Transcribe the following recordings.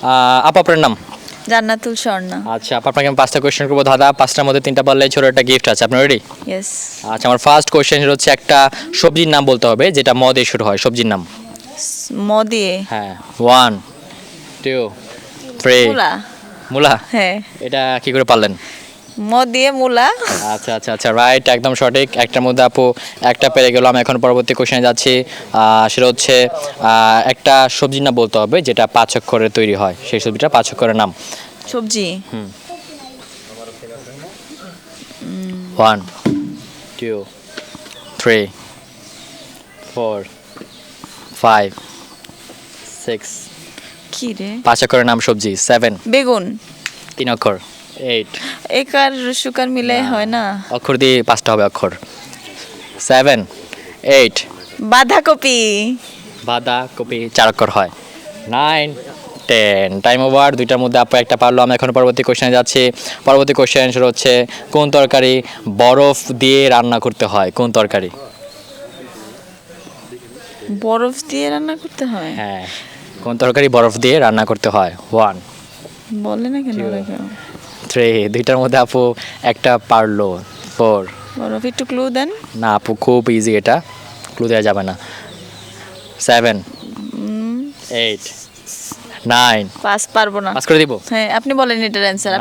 আপু আপনার নাম? জান্নাতুল স্বর্ণা। আচ্ছা আপা আপনাকে আমি পাঁচটা কোশ্চেন করব। দাদা পাঁচটার মধ্যে তিনটা পারলে ছোট একটা গিফট আছে। আপনার রেডি ইয়েস আচ্ছা আমার ফার্স্ট কোয়েশ্চেন হচ্ছে একটা সবজির নাম বলতে হবে যেটা মদে দিয়ে শুরু হয়। সবজির নাম? ম দিয়ে হ্যাঁ ওয়ান টু থ্রি মূলা। মূলা? হ্যাঁ। এটা কি করে পারলেন? ম দিয়ে মূলা। আচ্ছা আচ্ছা আচ্ছা রাইট একদম সঠিক। একটার মধ্যে আপু একটা পেরে গেলাম। এখন পরবর্তী কোশ্চেনে যাচ্ছি। সেটা হচ্ছে একটা সবজির নাম বলতে হবে যেটা পাঁচ অক্ষরে তৈরি হয়। সেই সবজিটা পাঁচ অক্ষরের নাম। সবজি? One two three four five six কি রে? পাঁচ অক্ষরের নাম সবজি সেভেন বেগুন। তিন অক্ষর। এইট একার সুকার মিলে হয় না। অক্ষর দিয়ে পাঁচটা হবে অক্ষর। সেভেন এইট বাঁধাকপি। বাঁধা কপি চার অক্ষর হয়। নাইন টেন টাইম ওভার দুইটার মধ্যে আপু একটা পারল আমি এখন পরবর্তী কোশ্চেনে যাচ্ছি। পরবর্তী কোশ্চেন সেটা হচ্ছে কোন তরকারি বরফ দিয়ে রান্না করতে হয়? কোন তরকারি? বরফ দিয়ে রান্না করতে হয়? হ্যাঁ। কোন তরকারি বরফ দিয়ে রান্না করতে হয়? ওয়ান বলে না কেন? থ্রি দুইটার মধ্যে আপু একটা পারল ফোর একটু ক্লু দেন। না আপু খুব ইজি এটা। ক্লু দেওয়া যাবে না। সেভেন এইট নাইন পাস পারব না। পাস করে দিব? হ্যাঁ আপনি বলেন এটার অ্যান্সার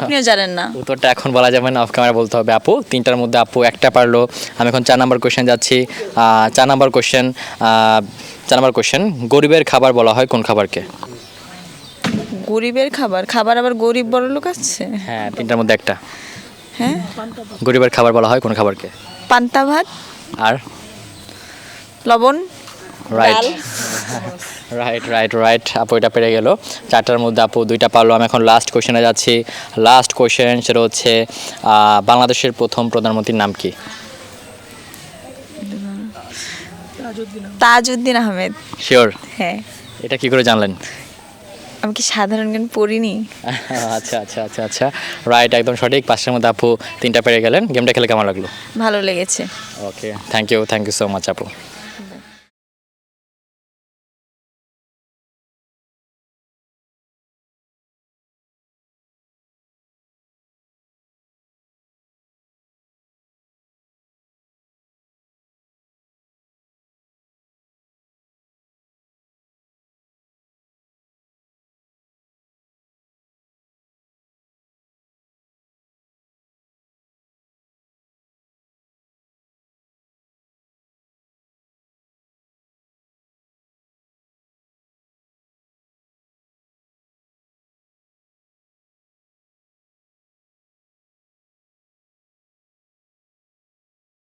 আপনিও জানেন না। উত্তরটা এখন বলা যাবে না অফ ক্যামেরা বলতে হবে। আপু তিনটার মধ্যে আপু একটা পারল। আমি এখন চার নাম্বার কোশ্চেন যাচ্ছি। চার নাম্বার কোশ্চেন চার নাম্বার কোশ্চেন গরিবের খাবার বলা হয় কোন খাবারকে? গরিবের খাবার খাবার আবার গরিব বড় লোক আছে? হ্যাঁ তিনটার মধ্যে একটা। হ্যাঁ? গরিবের খাবার বলা হয় কোন খাবারকে। পান্তা ভাত? আর? লবণ? রাইট রাইট রাইট রাইট আপু এটা পেরে গেল। চারটার মধ্যে আপু দুইটা পারল। আমি এখন লাস্ট কোশ্চেনে যাচ্ছি। লাস্ট কোশ্চেন সেটা হচ্ছে বাংলাদেশের প্রথম প্রধানমন্ত্রীর নাম কি? তাজউদ্দিন আহমেদ। শিওর হ্যাঁ। এটা কি করে জানলেন? আমি কি সাধারণ জ্ঞান পড়িনি? আচ্ছা আচ্ছা আচ্ছা আচ্ছা। রাইট একদম সঠিক। পাঁচটার মধ্যে আপু তিনটা পেরে গেলেন। গেমটা খেলে কেমন লাগল? ভালো লেগেছে। Okay thank you thank you so much আপু।